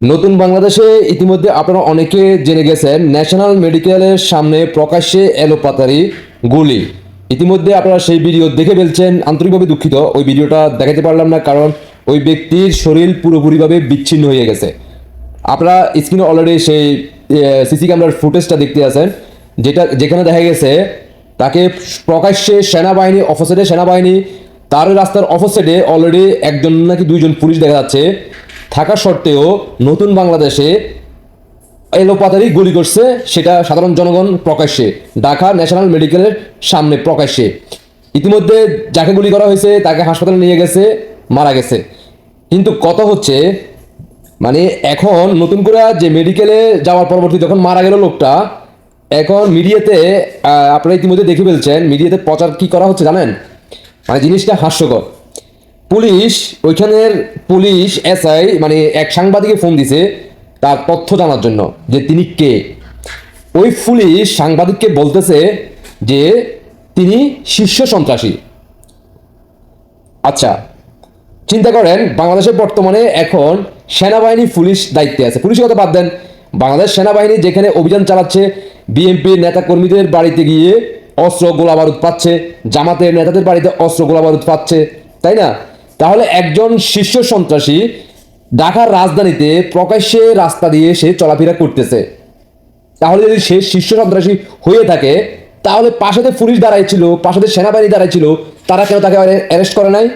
নতুন বাংলাদেশে ইতিমধ্যে আপনারা অনেকে জেনে গেছেন ন্যাশনাল মেডিকেলের সামনে প্রকাশ্যে এলোপাতারি গুলি। ইতিমধ্যে আপনারা সেই ভিডিও দেখে ফেলছেন, আন্তরিকভাবে দুঃখিত। ওই ভিডিওটা দেখাতে পারলাম না, কারণ ওই ব্যক্তির শরীর পুরোপুরিভাবে বিচ্ছিন্ন হয়ে গেছে। আপনারা স্ক্রিনে অলরেডি সেই সিসি ক্যামেরার ফুটেজটা দেখতে আছেন, যেটা, যেখানে দেখা গেছে, তাকে প্রকাশ্যে সেনাবাহিনী অফিসারে সেনাবাহিনী, তার রাস্তার অপোজিটে অলরেডি একজন নাকি দুইজন পুলিশ দেখা যাচ্ছে। থাকা সত্ত্বেও নতুন বাংলাদেশে এলোপাতারি গুলি করছে, সেটা সাধারণ জনগণ প্রকাশ্যে, ঢাকা ন্যাশনাল মেডিকেলের সামনে প্রকাশ্যে। ইতিমধ্যে যাকে গুলি করা হয়েছে, তাকে হাসপাতালে নিয়ে গেছে, মারা গেছে। কিন্তু কথা হচ্ছে মানে এখন নতুন করে যে মেডিকেলে যাওয়ার পরবর্তী যখন মারা গেল লোকটা, এখন মিডিয়াতে আপনারা ইতিমধ্যে দেখে ফেলছেন, মিডিয়াতে প্রচার কি করা হচ্ছে জানেন? মানে জিনিসটা হাস্যকর। পুলিশ, ওইখানের পুলিশ, এসআই মানে এক সাংবাদিকে ফোন দিছে তার তথ্য জানার জন্য যে তিনি কে। ওই পুলিশ সাংবাদিককে বলতেছে যে তিনি শীর্ষ সন্ত্রাসী। আচ্ছা চিন্তা করেন, বাংলাদেশের বর্তমানে এখন সেনাবাহিনী পুলিশ দায়িত্বে আছে। পুলিশের কথা বাদ দেন, বাংলাদেশ সেনাবাহিনী যেখানে অভিযান চালাচ্ছে, বিএনপির নেতা কর্মীদের বাড়িতে গিয়ে অস্ত্র গোলা বারুদ পাচ্ছে, জামাতের নেতাদের বাড়িতে অস্ত্র গোলা বারুদ পাচ্ছে, তাই না? তাহলে একজন শীর্ষ সন্ত্রাসী ঢাকার রাজধানীতে প্রকাশ্যে রাস্তা দিয়ে সে চলাফেরা করতেছে। তাহলে যদি সে শীর্ষ সন্ত্রাসী হয়ে থাকে, তাহলে পাশাতে পুলিশ দাঁড়াইছিল পাশেতে সেনাবাহিনী দাঁড়াইছিল তারা কেন তাকে অ্যারেস্ট করে নাই?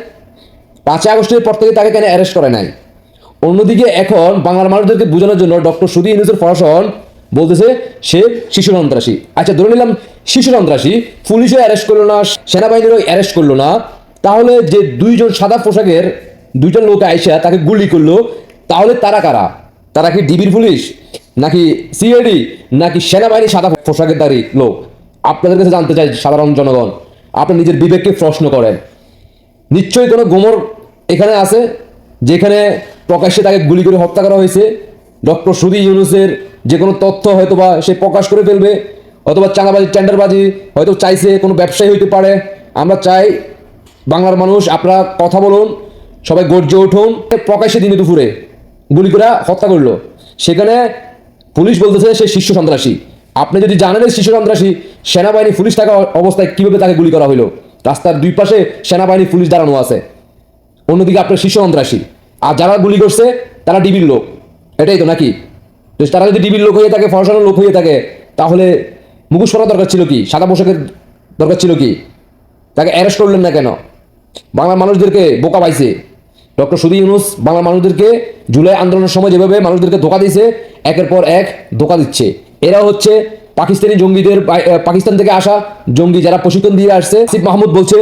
পাঁচই আগস্টের পর থেকে তাকে কেন অ্যারেস্ট করে নাই? অন্যদিকে এখন বাংলার মানুষদেরকে বোঝানোর জন্য ডক্টর সুদী ইউনুসের প্রশাসন বলতেছে, সে শিশু সন্ত্রাসী। আচ্ছা ধরে নিলাম শিশু সন্ত্রাসী, পুলিশও অ্যারেস্ট করল না, সেনাবাহিনীরও অ্যারেস্ট করল না। তাহলে যে দুইজন সাদা পোশাকের দুইজন লোক আইসা তাকে গুলি করল, তাহলে তারা কারা? তারা কি ডিবির পুলিশ, নাকি সিআইডি, নাকি সেনাবাহিনী সাদা পোশাকের দাঁড়ি লোক? আপনাদের কাছে জানতে চাই, সাধারণ জনগণ, আপনি নিজের বিবেককে প্রশ্ন করেন। নিশ্চয়ই কোনো গোমর এখানে আছে, যেখানে প্রকাশ্যে তাকে গুলি করে হত্যা করা হয়েছে। ডক্টর সুদী ইউনুসের যে কোনো তথ্য হয়তো বা সে প্রকাশ করে ফেলবে, অথবা চাঁদাবাজি, টেন্ডারবাজি হয়তো চাইছে কোনো ব্যবসায়ী হইতে পারে। আমরা চাই বাংলার মানুষ, আপনারা কথা বলুন, সবাই গর্জে উঠুন। প্রকাশ্যে দিনে দুপুরে গুলি করে হত্যা করল। সেখানে পুলিশ বলতেছে সে শীর্ষ সন্ত্রাসী। আপনি যদি জানেন শীর্ষ সন্ত্রাসী, সেনাবাহিনী পুলিশ থাকা অবস্থায় কীভাবে তাকে গুলি করা হলো? রাস্তার দুই পাশে সেনাবাহিনী পুলিশ দাঁড়ানো আছে। অন্যদিকে আপনার শীর্ষ সন্ত্রাসী। আর যারা গুলি করছে, তারা ডিবির লোক। এটাই তো নাকি? তো তারা যদি ডিবির লোক হয়ে থাকে, ফরসানোর লোক হয়ে থাকে, তাহলে মুখোশ পরা দরকার ছিল কি? সাদা পোশাকের দরকার ছিল কি? তাকে অ্যারেস্ট করলেন না কেন? বাংলার মানুষদেরকে বোকা পাইছে। ডক্টর সুদী ইউনুস বাংলার মানুষদেরকে জুলাই আন্দোলনের সময় যেভাবে মানুষদেরকে ধোকা দিয়েছে, একের পর এক ধোকা দিচ্ছে। এরা হচ্ছে পাকিস্তানি জঙ্গিদের পাকিস্তান থেকে আসা জঙ্গি যারা প্রশিক্ষণ দিয়ে আসছে। আসিফ মাহমুদ বলছে,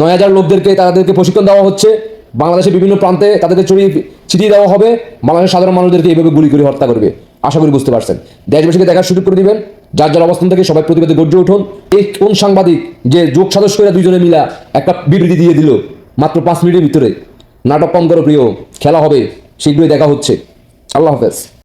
নয় হাজার লোকদেরকে তাদেরকে প্রশিক্ষণ দেওয়া হচ্ছে। বাংলাদেশের বিভিন্ন প্রান্তে তাদেরকে ছড়িয়ে ছিটিয়ে দেওয়া হবে। বাংলাদেশের সাধারণ মানুষদেরকে এইভাবে গুলি করে হত্যা করবে। আশা করি বুঝতে পারছেন। দেশবাসীকে দেখার সুযোগ করে দিবেন। যার যার অবস্থান থেকে সবাই প্রতিবাদে গর্জে উঠুন। এই কোন সাংবাদিক যে যোগ সদস্যরা দুজনে মিলা একটা বিবৃতি দিয়ে দিল মাত্র পাঁচ মিনিটের ভিতরে? নাটক কম করো প্রিয়, খেলা হবে, শীঘ্রই দেখা হচ্ছে। আল্লাহ হাফেজ।